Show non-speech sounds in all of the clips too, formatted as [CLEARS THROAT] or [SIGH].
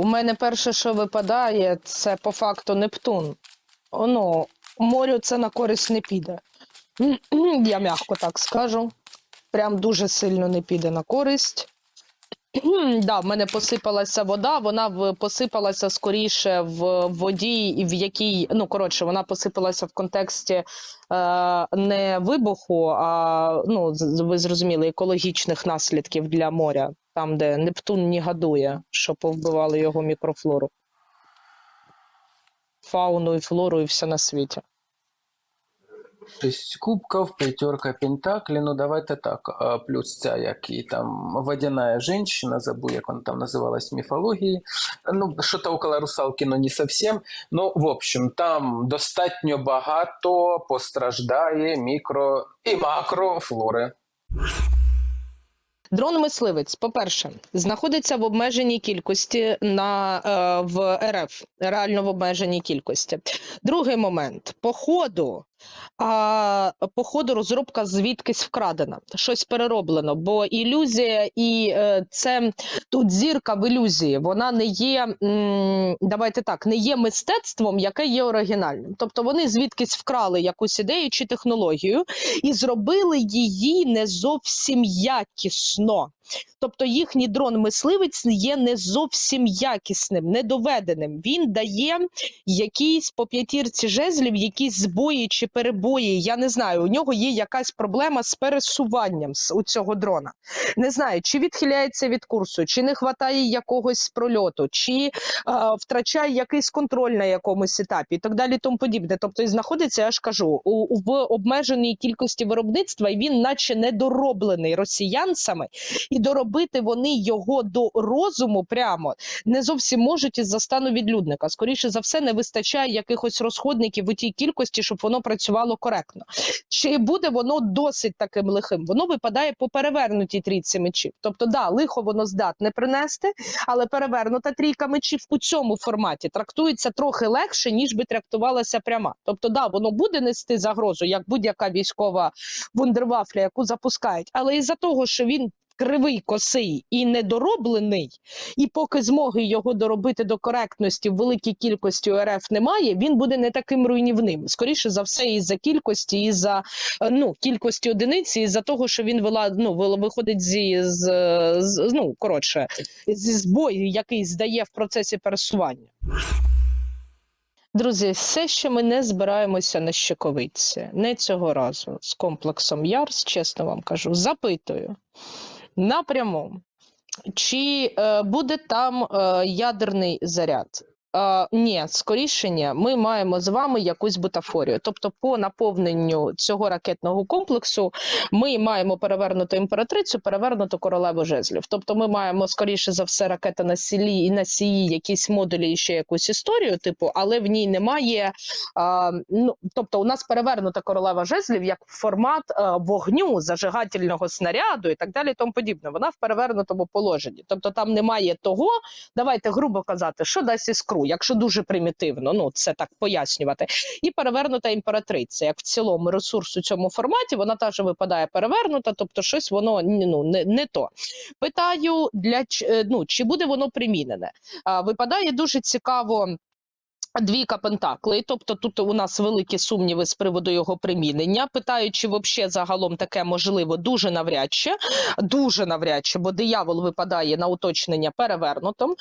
у мене перше, що випадає, це по факту Нептун. Ну, морю це на користь не піде. [CLEARS THROAT] Я м'яко так скажу. Прям дуже сильно не піде на користь. Да, в мене посипалася вода, вона посипалася скоріше в воді, і в якій, ну коротше, вона посипалася в контексті е, не вибуху, а ну, ви зрозуміли, екологічних наслідків для моря, там, де Нептун негодує, що повбивали його мікрофлору. Фауну і флору, і все на світі. Шість кубків, п'ятерка пентаклі, ну давайте так. Плюс ця, як і там водяная женщина, забув, як вона там називалась в міфології. Ну, що-то около русалки, но не совсем. Ну, в общем, там достатньо багато постраждає мікро і макрофлори. Дрон-мисливець, по-перше, знаходиться в обмеженій кількості на, е, в РФ, реально в обмеженій кількості. Другий момент: по ходу, а, по ходу розробка звідкись вкрадена, щось перероблено, бо ілюзія і е, це тут зірка в ілюзії, вона не є, м, давайте так, не є мистецтвом, яке є оригінальним. Тобто вони звідкись вкрали якусь ідею чи технологію і зробили її не зовсім якісно. Тобто їхній дрон-мисливець є не зовсім якісним, недоведеним. Він дає якісь по п'ятірці жезлів, якісь збої чи перебої. Я не знаю, у нього є якась проблема з пересуванням у цього дрона. Не знаю, чи відхиляється від курсу, чи не вистачає якогось прольоту, чи е, втрачає якийсь контроль на якомусь етапі і так далі, тому подібне. Тобто і знаходиться, я ж кажу, у, у- в обмеженій кількості виробництва, і він, наче недороблений росіянцями, і доробити вони його до розуму прямо не зовсім можуть із-за стану відлюдника. Скоріше за все, не вистачає якихось розходників у тій кількості, щоб воно працювало коректно. Чи буде воно досить таким лихим? Воно випадає по перевернутій трійці мечів. Тобто, да, лихо воно здатне принести, але перевернута трійка мечів у цьому форматі трактується трохи легше, ніж би трактувалася пряма. Тобто, да, воно буде нести загрозу, як будь-яка військова вундервафля, яку запускають, але із-за того, що він кривий, косий і недороблений, і поки змоги його доробити до коректності в великій кількості РФ немає, він буде не таким руйнівним. Скоріше за все, із-за кількості, із-за е, ну, кількості одиниці, із-за того, що він вила, ну, виходить зі з, з ну, коротше, зі збою, який здає в процесі пересування. Друзі, все, що ми не збираємося на щековиці, не цього разу з комплексом Ярс, чесно вам кажу, запитую напряму, чи е, буде там е, ядерний заряд? Е, ні, скоріше ні. Ми маємо з вами якусь бутафорію. Тобто, по наповненню цього ракетного комплексу ми маємо перевернуту імператрицю, перевернуту королеву жезлів. Тобто, ми маємо скоріше за все ракета на сілі і на сії якісь модулі і ще якусь історію, типу, але в ній немає. А, ну, тобто, у нас перевернута королева жезлів як формат а, вогню, зажигательного снаряду і так далі. Тому подібне. Вона в перевернутому положенні. Тобто там немає того, давайте грубо казати, що дасть іскру, якщо дуже примітивно, ну це так пояснювати. І перевернута імператриця, як в цілому ресурс у цьому форматі, вона теж випадає перевернута, тобто щось воно ну, не, не то. Питаю, для е, ну, чи буде воно примінене? А, випадає дуже цікаво. Двійка пентаклей, тобто тут у нас великі сумніви з приводу його примінення. Питаю, чи взагалі загалом таке можливо дуже навряд дуже навряд бо диявол випадає на уточнення перевернутим.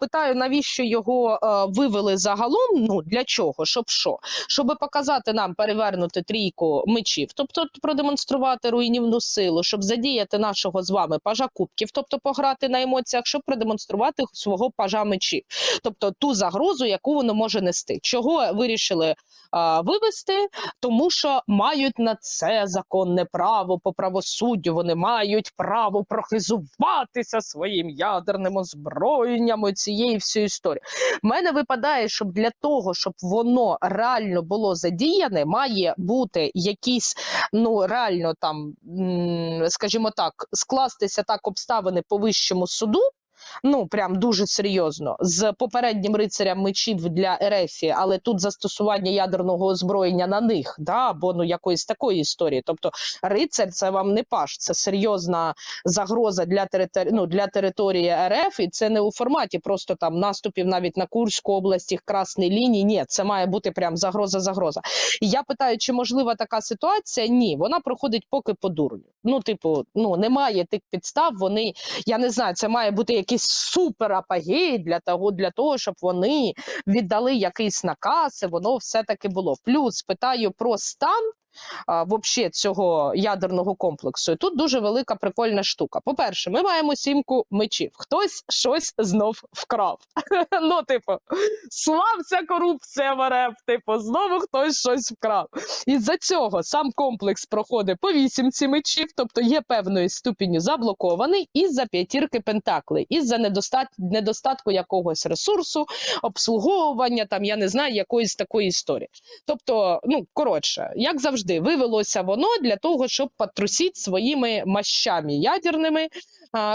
Питаю, навіщо його е, вивели загалом? Ну для чого? Щоб що? Щоб показати нам перевернути трійку мечів, тобто продемонструвати руйнівну силу, щоб задіяти нашого з вами пажа кубків, тобто пограти на емоціях, щоб продемонструвати свого пажа мечів тобто ту загрозу, яку воно може нести. Чого вирішили а, вивести? Тому що мають на це законне право по правосуддю. Вони мають право прохизуватися своїм ядерним озброєнням цієї всієї історії. В мене випадає, щоб для того, щоб воно реально було задіяне, має бути якісь ну реально там, скажімо так, скластися так обставини по вищому суду ну прям дуже серйозно з попереднім рицарем мечів для Ерефії, але тут застосування ядерного озброєння на них, да, або ну якоїсь такої історії. Тобто, рицар це вам не паш, це серйозна загроза для території, ну, для території РФ, і це не у форматі просто там наступів навіть на Курську область, їх красні лінії. Ні, це має бути прям загроза, загроза. І я питаю, чи можлива така ситуація? Ні, вона проходить поки по дурню. Ну, типу, ну немає тих підстав. Вони я не знаю, це має бути якийсь супер апогей для того, для того, щоб вони віддали якийсь наказ, і воно все таки було. Плюс питаю про стан. А, вообще цього ядерного комплексу. І тут дуже велика прикольна штука. По-перше, ми маємо сімку мечів. Хтось щось знов вкрав. [LAUGHS] ну, типу, слався корупція в РФ, типу, знову хтось щось вкрав. Із-за цього сам комплекс проходить по вісімці мечів, тобто є певною ступінню заблокований, із-за п'ятірки пентаклей, із-за недостат... недостатку якогось ресурсу, обслуговування, там я не знаю, якоїсь такої історії. Тобто, ну коротше, як завжди, вивелося воно для того, щоб потрусити своїми мащами ядерними.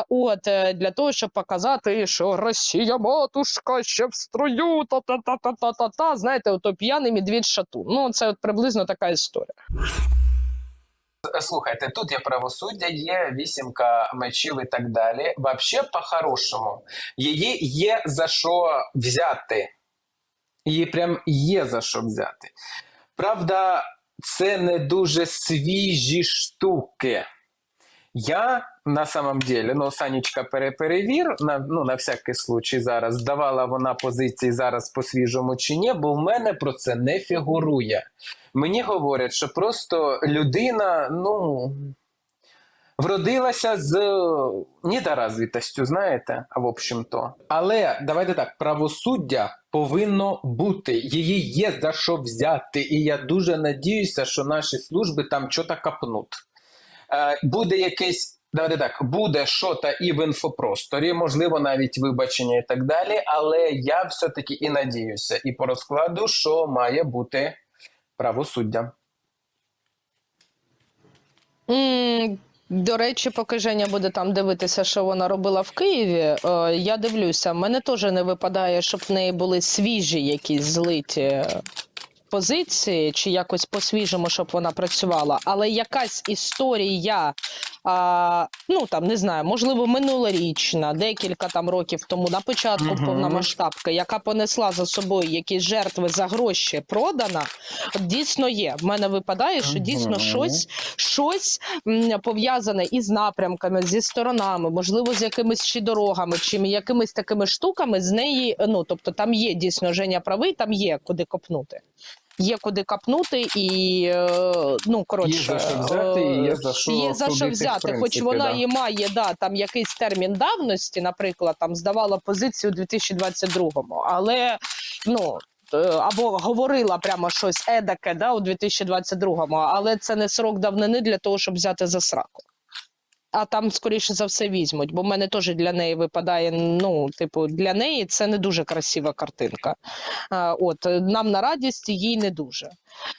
От е, для того, щоб показати, що Росія матушка ще в строю, та та та та та та та знаєте, ото п'яний медвідь шатун. Ну це от приблизно така історія. Слухайте, тут є правосуддя, є вісімка мечів і так далі. Вообще, по-хорошому, її є за що взяти. Її прям є за що взяти. Правда, це не дуже свіжі штуки. Я на самом деле, ну, Санечка переперевір, на, ну, на всякий случай зараз, здавала вона позиції зараз по свіжому чи ні, бо в мене про це не фігурує. Мені говорять, що просто людина, ну, вродилася з недоразвитостю, знаєте, в общем-то. Але давайте так, правосуддя повинно бути, її є за що взяти. І я дуже надіюся, що наші служби там щось капнуть. Е, буде якесь. Давайте так, буде що-то і в інфопросторі, можливо, навіть вибачення і так далі. Але я все-таки і надіюся, і по розкладу, що має бути правосуддя. М, До речі, поки Женя буде там дивитися, що вона робила в Києві. е, Я дивлюся, мене теж не випадає, щоб в неї були свіжі якісь злиті позиції, чи якось по-свіжому, щоб вона працювала. Але якась історія, а, ну там не знаю, можливо, минулорічна, декілька там років тому на початку Мгм. повномасштабки, яка понесла за собою якісь жертви за гроші продана, дійсно є. В мене випадає, що дійсно Мгм. щось щось пов'язане із напрямками, зі сторонами, можливо, з якимись ще дорогами, чи якимись такими штуками з неї. Ну тобто, там є дійсно Женя правий, там є куди копнути. Є куди копнути, і е, ну коротше, Є за що взяти, і є за що є за що судити, в. Хоч вона да. і має да там якийсь термін давності, наприклад, там здавала позицію у 2022-му, але ну. е, Або говорила прямо щось едаке да, у 2022-му, але це не срок давнини для того, щоб взяти за сраку. А там, скоріше за все, візьмуть, бо в мене теж для неї випадає. Ну, типу, для неї це не дуже красива картинка. От нам на радість їй не дуже.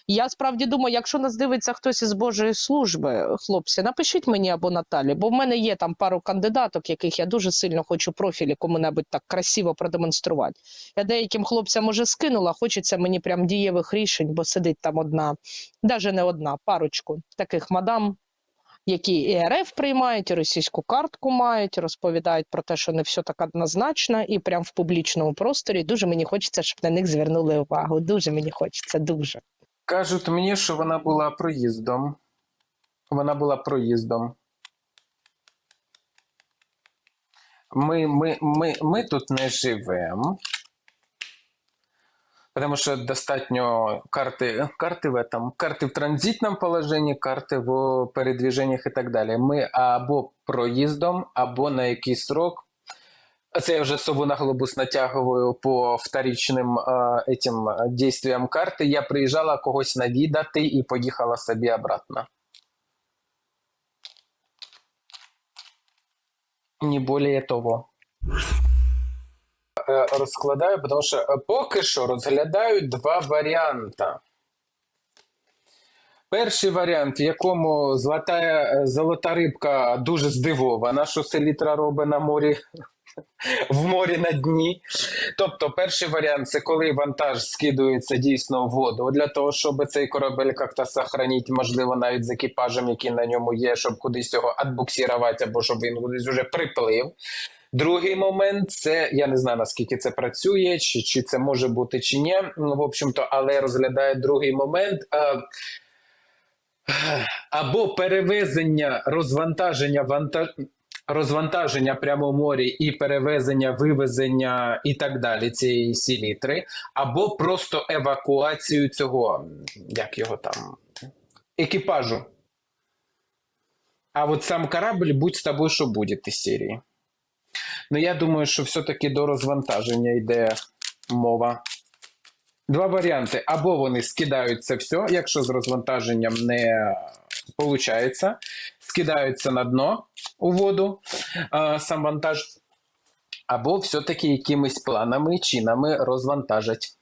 Я справді думаю, якщо нас дивиться хтось із Божої служби, хлопці, напишіть мені або Наталі, бо в мене є там пару кандидаток, яких я дуже сильно хочу профілі кому-небудь так красиво продемонструвати. Я деяким хлопцям уже скинула, хочеться мені прям дієвих рішень, бо сидить там одна, навіть не одна, парочку таких мадам. Які і РФ приймають, і російську картку мають, розповідають про те, що не все так однозначно, і прям в публічному просторі дуже мені хочеться, щоб на них звернули увагу. Дуже мені хочеться, дуже. Кажуть мені, що вона була проїздом. Вона була проїздом. Ми, ми, ми, ми тут не живемо. Потому що достатньо карти, карти в этом, карти в транзитному положенні, карти в передвіженнях і так далі. Ми або проїздом, або на якийсь срок. Це я вже сову на глобус натягую по вторичним е, этим дійствіям карти. Я приїжджала когось навідати і поїхала собі обратно. Не более того. Е, Розкладаю, тому що е, поки що розглядають два варіанти. Перший варіант, в якому золота, золота рибка дуже здивована, що селітра робить на морі [LAUGHS] в морі на дні. Тобто, перший варіант це коли вантаж скидується дійсно в воду для того, щоб цей корабель як-то сохранити, можливо, навіть з екіпажем, який на ньому є, щоб кудись його адбуксірувати або щоб він кудись вже приплив. Другий момент це я не знаю наскільки це працює, чи, чи це може бути чи ні. Ну, в общем-то, але розглядає другий момент. А, або перевезення розвантаження вантаж. Розвантаження прямо в морі і перевезення, вивезення і так далі цієї селітри, або просто евакуацію цього, як його там, екіпажу. А от сам корабль будь з тобою, що буде із серії. Ну, я думаю, що все-таки до розвантаження йде мова. Два варіанти: або вони скидають це все, якщо з розвантаженням не виходить, скидаються на дно у воду а, сам вантаж, або все-таки якимись планами, чинами розвантажать.